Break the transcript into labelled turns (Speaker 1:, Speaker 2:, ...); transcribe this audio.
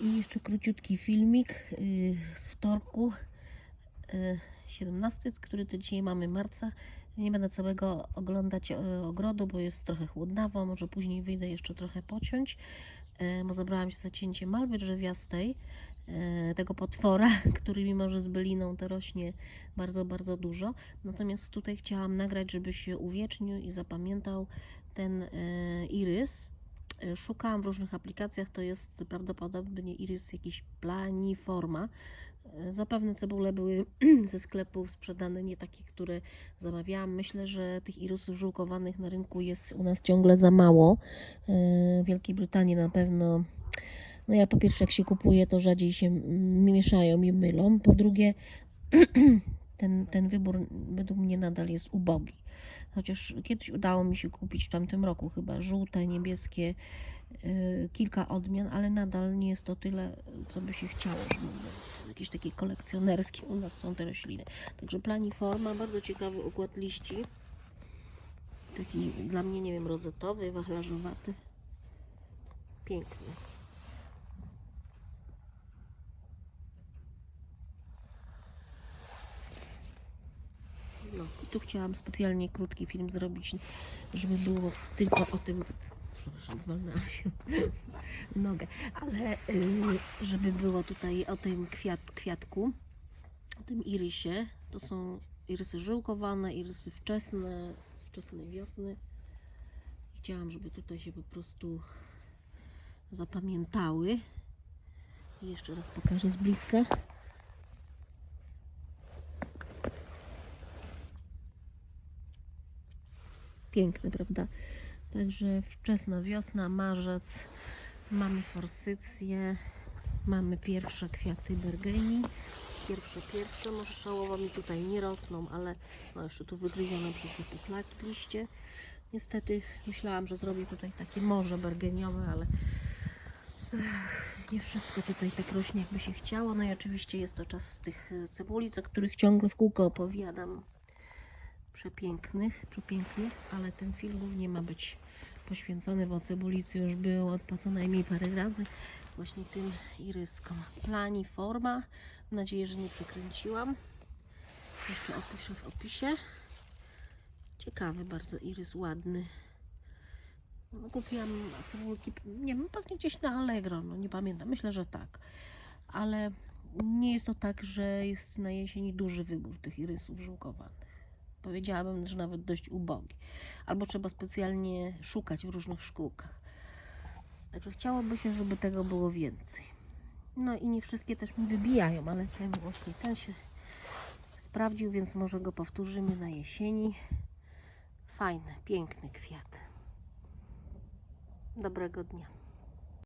Speaker 1: I jeszcze króciutki filmik y, z wtorku y, 17, który to dzisiaj mamy marca. Nie będę całego oglądać y, ogrodu, bo jest trochę chłodnawo. Może później wyjdę jeszcze trochę pociąć. Y, Bo zabrałam się za cięcie malwy drzewiastej, y, tego potwora, który mimo, że z byliną to rośnie bardzo, bardzo dużo. Natomiast tutaj chciałam nagrać, żeby się uwiecznił i zapamiętał ten y, irys. Szukałam w różnych aplikacjach, to jest prawdopodobnie irys jakiś planiforma. Zapewne cebule były ze sklepów sprzedane, nie takie, które zamawiałam. Myślę, że tych irysów żółkowanych na rynku jest u nas ciągle za mało. Y, W Wielkiej Brytanii na pewno no ja po pierwsze jak się kupuje, to rzadziej się mieszają i mylą. Po drugie, ten, ten wybór według mnie nadal jest ubogi. Chociaż kiedyś udało mi się kupić w tamtym roku chyba żółte, niebieskie, yy, kilka odmian, ale nadal nie jest to tyle, co by się chciało, żeby jakieś takie kolekcjonerskie u nas są te rośliny. Także planiforma, bardzo ciekawy układ liści. Taki dla mnie, nie wiem, rozetowy, wachlarzowaty. Piękny. I tu chciałam specjalnie krótki film zrobić, żeby było tylko o tym. Przepraszam, walnęłam się nogę, ale y, żeby było tutaj o tym kwiat, kwiatku, o tym irysie. To są irysy żyłkowane, irysy wczesne, z wczesnej wiosny. Chciałam, żeby tutaj się po prostu zapamiętały. Jeszcze raz pokażę z bliska. Piękny, prawda? Także wczesna wiosna, marzec. Mamy forsycję. Mamy pierwsze kwiaty bergenii. Pierwsze, pierwsze. Może szałowo mi tutaj nie rosną, ale no jeszcze tu wygryzione przez te puchlaki liście. Niestety myślałam, że zrobię tutaj takie morze bergeniowe, ale nie wszystko tutaj tak rośnie, jakby się chciało. No i oczywiście jest to czas tych e, cebulic, o których ciągle w kółko opowiadam przepięknych, przepięknych, ale ten film nie ma być poświęcony, bo cebulicy już było odpa co najmniej parę razy właśnie tym iryskom. Planiforma, mam nadzieję, że nie przekręciłam. Jeszcze opiszę w opisie. Ciekawy bardzo irys, ładny. No, kupiłam cebulki, nie wiem, pewnie gdzieś na Allegro, no nie pamiętam, myślę, że tak. Ale nie jest to tak, że jest na jesieni duży wybór tych irysów żółkowanych powiedziałabym, że nawet dość ubogi. Albo trzeba specjalnie szukać w różnych szkółkach. Także chciałoby się, żeby tego było więcej. No i nie wszystkie też mi wybijają, ale ten właśnie ten się sprawdził, więc może go powtórzymy na jesieni. Fajny, piękny kwiat. Dobrego dnia.